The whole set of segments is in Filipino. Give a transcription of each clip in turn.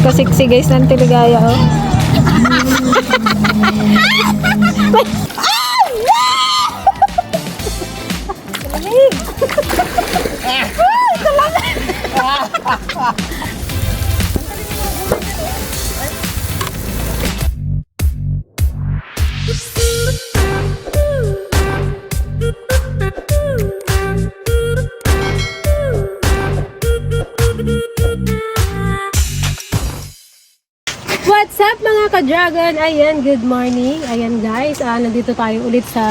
Kasiksi guys ng Tiligaya oh. What's ka-dragon? Ayan, good morning. Ayan guys, ah, nandito tayo ulit sa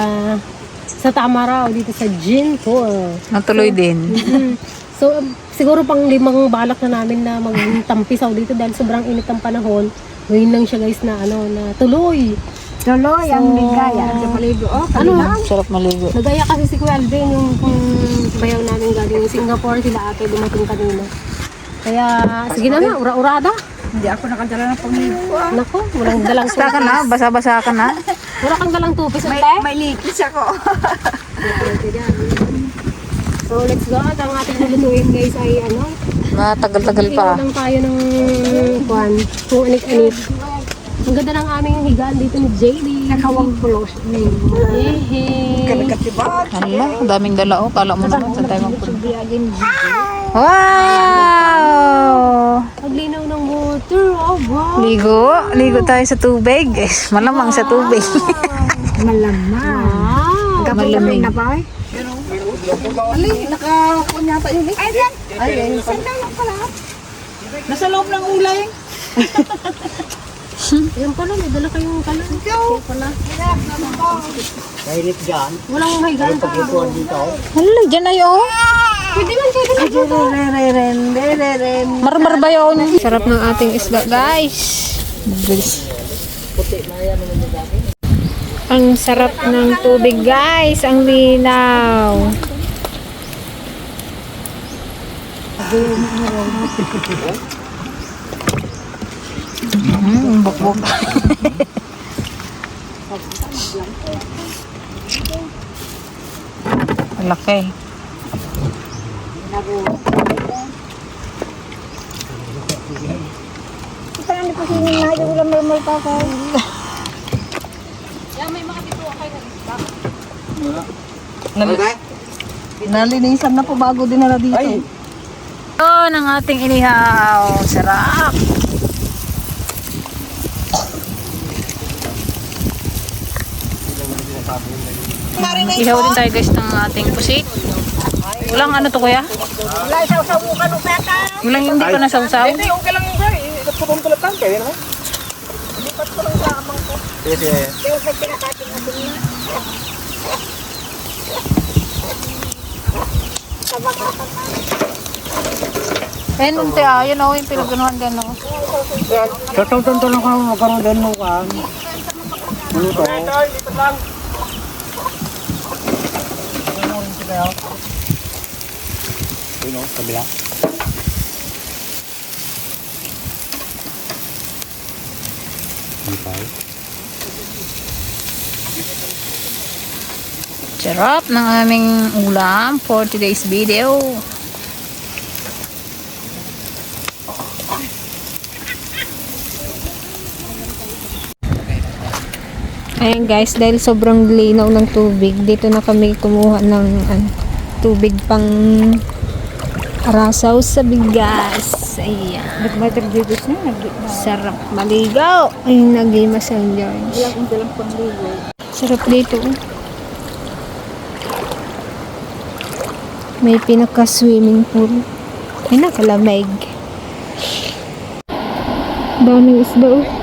sa Tamaraw, dito sa Jinpur. Natuloy din. Mhm. So, um, siguro pang limang balak na namin na magtampisaw dito dahil sobrang init ang panahon. Ngayon lang siya guys na ano na tuloy. Tuloy ang So, ligaya. Sa paligo. Oh, Ano? Sarap maligo. Nagaya kasi si Kuya Alvin yung, yung bayaw namin galing Singapore sila ate dumating kanina. Kaya sige na nga, ura-urada. Hindi ako nakadala ng pamigo. Nako, walang dalang Basta ka na, basa-basa ka na. Wala kang dalang tupis, May, ate? may likis ako. So, let's go. At ang ating lulutuin guys ay ano? Matagal-tagal pa. Iwan lang tayo ng kwan. Kung anik-anik. Ang ganda ng aming higaan dito ni JD. Nakawang pulos. Hehe. Kalagatibat. Hala, daming dala oh. Kala mo naman sa tayo magpunta. Wow! Paglinaw ng water. Oh, wow. Ligo. Ligo tayo sa tubig. Eh, malamang sa tubig. Malamang. Wow. Malamig. na ba? Ali, nakakunyata yun eh. Ay, yan. Ay, yan. Sandalo pala. Nasa loob ng ulay. Yan pala, may dala kayong kalan. Pala. Kainit dyan, Walang higaan pa. pagkukuhan dito. Hala, dyan na yun. Pwede man. Re-re-ren, re-re-ren. Marmar ba yun? Sarap ng ating isda, guys. Ang sarap ng tubig, guys. Ang linaw. Hmm, bukbuk. Ang Laki. Parang di pa sinin na yung lamay pa ko. Nalinisan na po bago dinala dito. Ay. Oh, ng ating inihaw. Sarap. Ihaw din tayo guys ng ating pusit. Walang ano to kuya? Wala isaw sa buka no peta. Walang hindi pa nasawsaw? okay lang ba? Ipatong tulad lang kaya naman. Kasi, Kaya sa kinakating natin na. Eh, nunti ah. Yun oh, yung pinaganuhan din oh. tatong-tunto lang ka magkaroon din mo kan. Ano to? Ano, kabila. Okay. Sarap ng aming ulam for today's video. Ayan guys, dahil sobrang linaw ng tubig, dito na kami kumuha ng ano, tubig pang arasaw sa bigas. Ayan. Nagmatter dito siya. Sarap maligaw. Ay, nag-ima San George. Wala akong dalang pangligo. Sarap dito. May pinaka-swimming pool. Ay, nakalamig. Daming isda oh.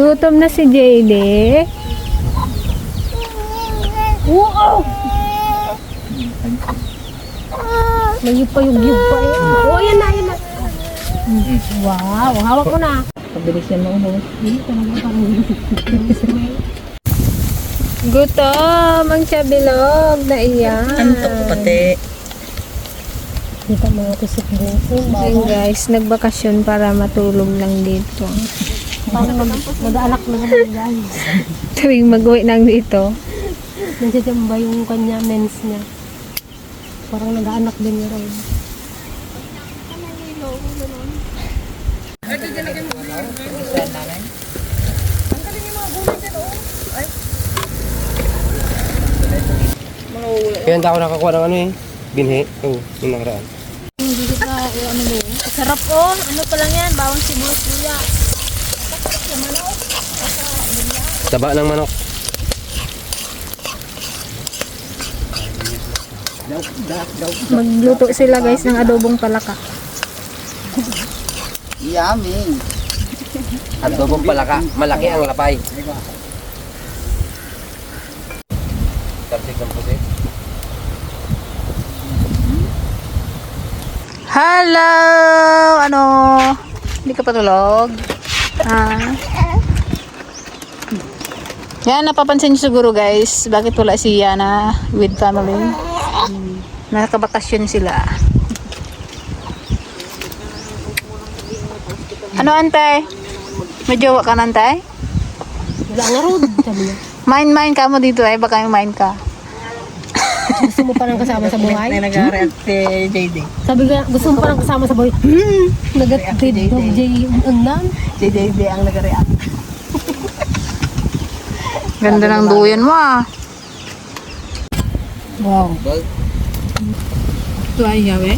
Gutom na si JD. Wow! Nagipayog-yug pa eh. Oh, yan na, yan na. Wow, hawak mo na. Pabilis yan mo. Gutom ang chabilog na iyan. Antok pati. Kita mga kusok buso. Ayun guys, nagbakasyon para matulog lang dito. Parang mag- mag-alak na naman guys. Tuwing mag-uwi nang dito. Nagsasamba yung kanya mens niya. Parang nag-aanak din niya rin. Kaya hindi ako nakakuha ng ano eh. Binhi. Oo, yung nakaraan. Sarap oh. Ano pa lang yan? Bawang sibuyas luya. Taba ng manok. Magluto sila guys ng adobong palaka. Yummy. Adobong palaka. Malaki ang lapay. Hello! Ano? Hindi ka patulog? Ha? Yan, napapansin niyo siguro guys, bakit wala si Yana with family? Nakabakasyon sila. Ano, antay? May jowa ka na, antay? Wala nga mine ka mo dito eh, baka yung mine ka. Gusto mo pa nang kasama sa buhay? May nag-react si JD. Sabi nga, gusto mo pa nang kasama sa buhay? Hmm, nagatid of J. Undan. Si JD ang nag-react. Ganda ng duyan mo ah. Wow. Ito ay yawe.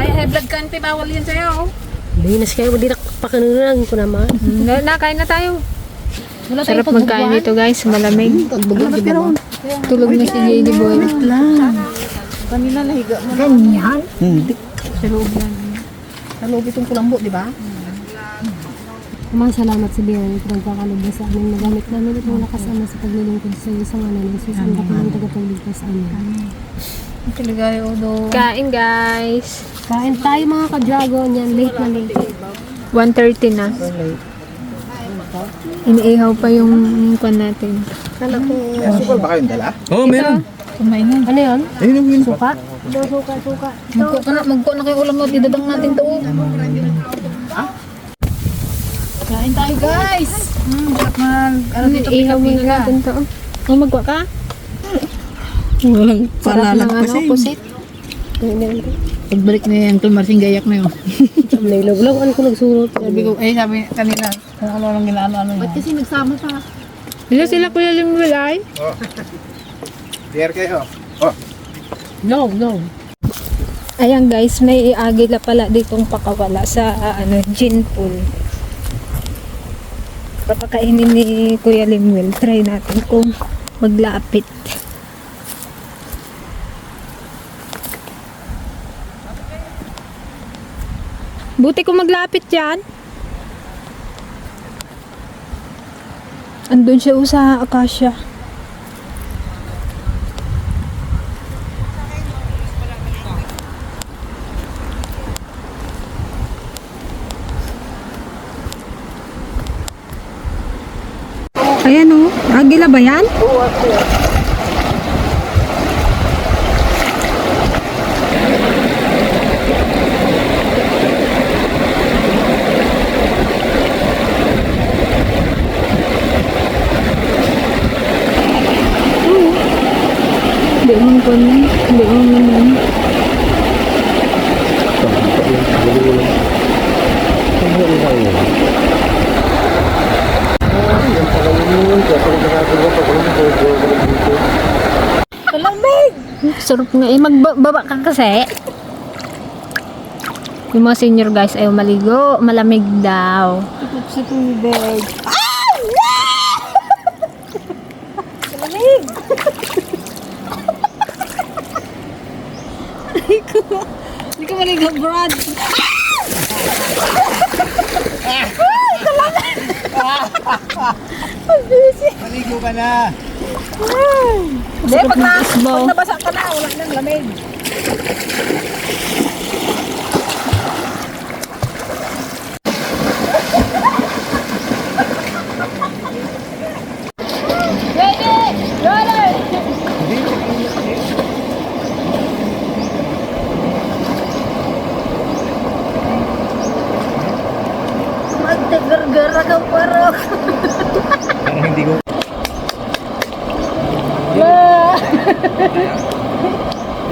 Ay, high blood ka, ante, bawal yan sa'yo. Linas kayo, hindi na pakinunan ko naman. Na, nakain na tayo. Wala Sarap magkain dito guys, malamig. Ano Tulog na si JD boy. Kanina nahiga mo. Ganyan. Hindi. Sa loob yan. Sa loob itong kulambo, di ba? Mga salamat sa Biyan ito nagkakalubos sa amin. Nagamit namin itong lakas ama sa paglilingkod sa isang ngalan ng Jesus. Ang dapat ng tagapagligtas amin. Kaligay o do. Kain guys. Kain tayo mga ka-dragon yan. Late na late. 1.30 na. Iniihaw pa yung kwan natin. Sukal ba kayong dala? Oo, oh, meron. Kumain Ano yun? Ayun ang yun. Suka? Suka, suka. Magko ka na, magko na kayo ulam mo. Idadang natin to. Kain tayo guys. Hmm, sarap na. Ano dito? Ihaw natin to. Oh, magwa ka? Walang Sarap ng ano. Pagbalik ni Uncle Marcin gayak na yun. May laglag. Ano ko nagsurot? Sabi ko, eh sabi kanina, kung ano lang ginaano-ano niya. Ba't kasi nagsama pa? Ila sila kuya Limulay? Dare kayo. Oh, No, no. Ayan guys, may agila pala ditong pakawala sa ah, ano, gin pool. Papakainin ni Kuya Limwell. Try natin kung maglapit. Buti kung maglapit yan. Andun siya oh, sa akasya. Ayan o. Agila ba yan? Hindi mo ko Hindi mo naman. Sarap nga eh. Magbaba ka kasi. Yung mga senior guys ayaw maligo. Malamig daw. Sa tubig. Hindi ka maligo, Brad. Maligo ka na. Hindi, pag, na, pag nabasa ka na, wala nang lamig. Magtagargara ka parok. Parang hindi ko.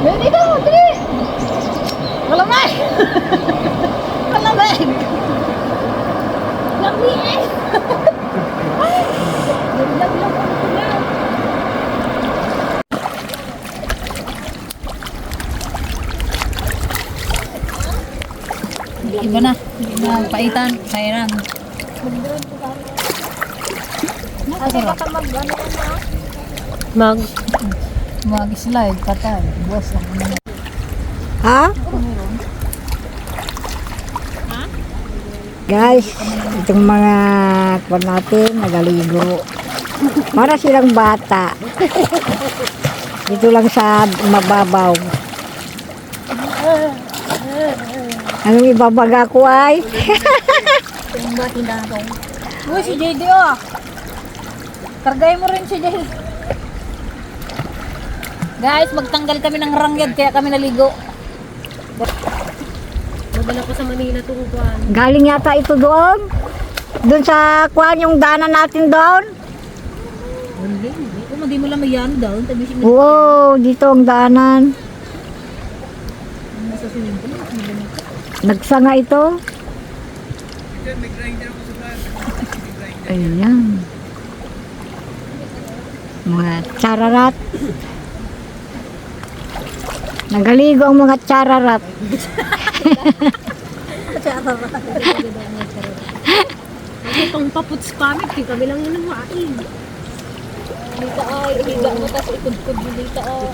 Dali ka, dali! Malamay! Malamay! Lamig! Naglag-lag ako na. Iba na. Iba na. Paitan. Kairan. Mag. Mag-slide. Patay. Buwas lang. Ha? Guys, itong mga kwan natin, nagaligo. Para silang bata. Dito lang sa mababaw. Anong ibabaga ko ay? Uy, si JD oh. Kargay mo rin si JD. Guys, magtanggal kami ng rangyad kaya kami naligo. Madala ko sa Manila tungkuan. Galing yata ito doon. Doon sa kwan yung daanan natin doon. Hindi, hindi. Kung hindi mo lang mayan daw, tabi dito ang daanan. Nagsanga ito. Ayan. Mga chararat. Nagaligo ang mga chararat. Itong paputs kami, di kami lang yun namain. Dito ay, uliga mo tapos ikudkod mo dito oh.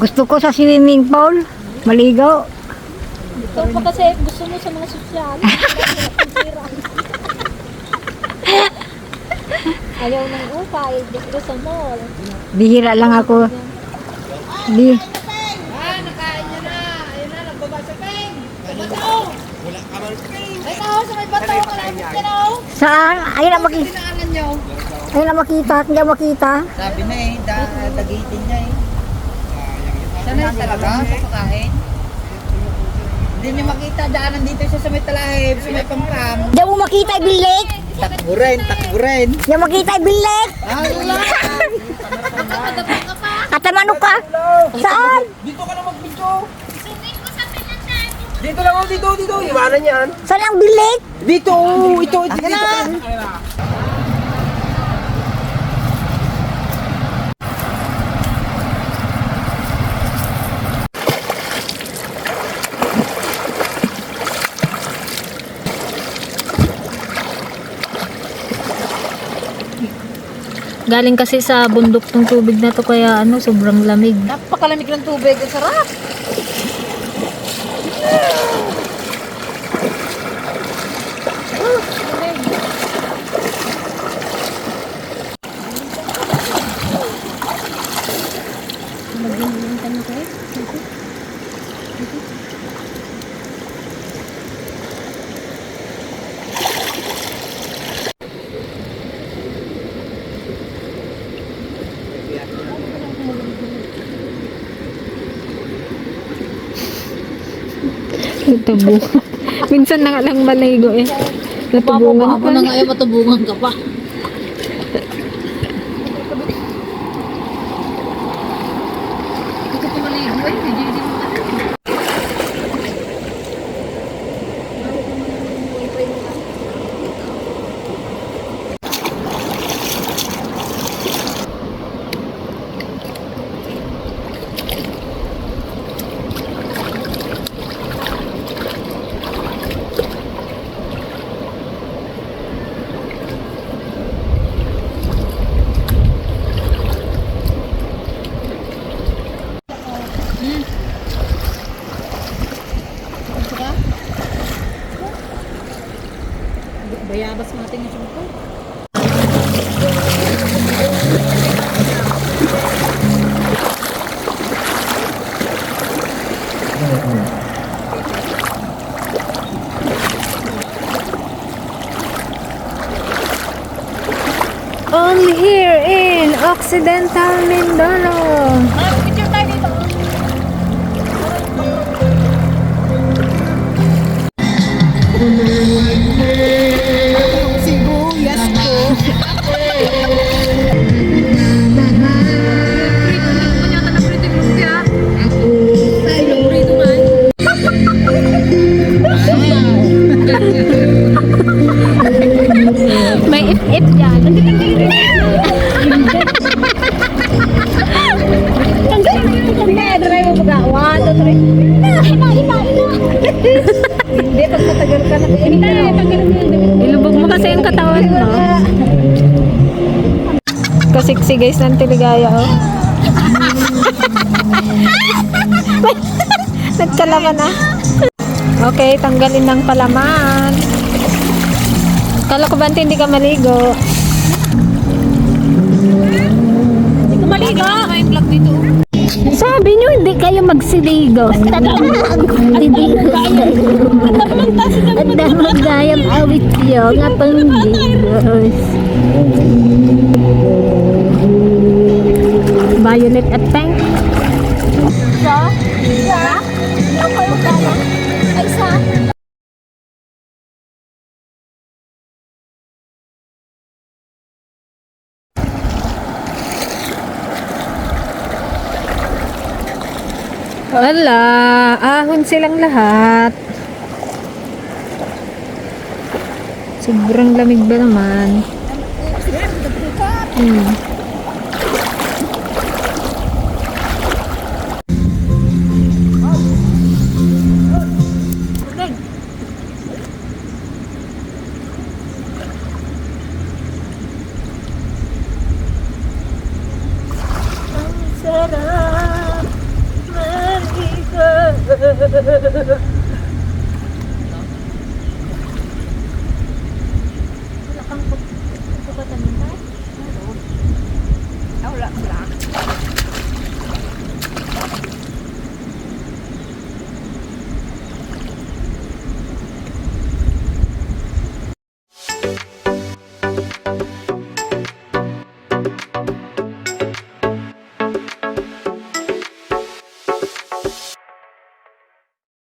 Gusto ko sa swimming pool. Maligo. Ito pa kasi gusto mo sa mga sosyal. Ayaw ng ukay, gusto sa mall. Bihira lang ako. Di. Saan? Ayun na makita. Ayun na makita. Hindi na makita. Sabi na eh, da, dagitin niya eh. Sana yun talaga, sa pakain. Hindi niya makita, daanan dito siya sa may talahib, sa may pampam. Hindi mo makita ibilik. Rin. Hindi mo makita. Allah! Katamano ka? Saan? Dito ka na mag-video. Dito lang ako, dito, dito. Iwanan yan. Saan ang bilik? Dito, ito, dito. dito Galing kasi sa bundok ng tubig na to kaya ano, sobrang lamig. Napakalamig ng tubig. Ang sarap. Tabo. Minsan na nga lang maligo eh. Natubungan Ako na nga eh, matubungan ka pa. 聪明的人。Kasiksi guys ng tiligaya oh. Nagkalaman na. Okay, tanggalin ng palaman. Kala ko ba hindi ka maligo? Hindi ka maligo? Sabi nyo, hindi kayo magsiligo. Siligo kayo. At damang gayam awit yo, nga panggigos. Violet at pink. Wala, ahon silang lahat. Sobrang lamig ba naman? Hmm. Sarap, marigot.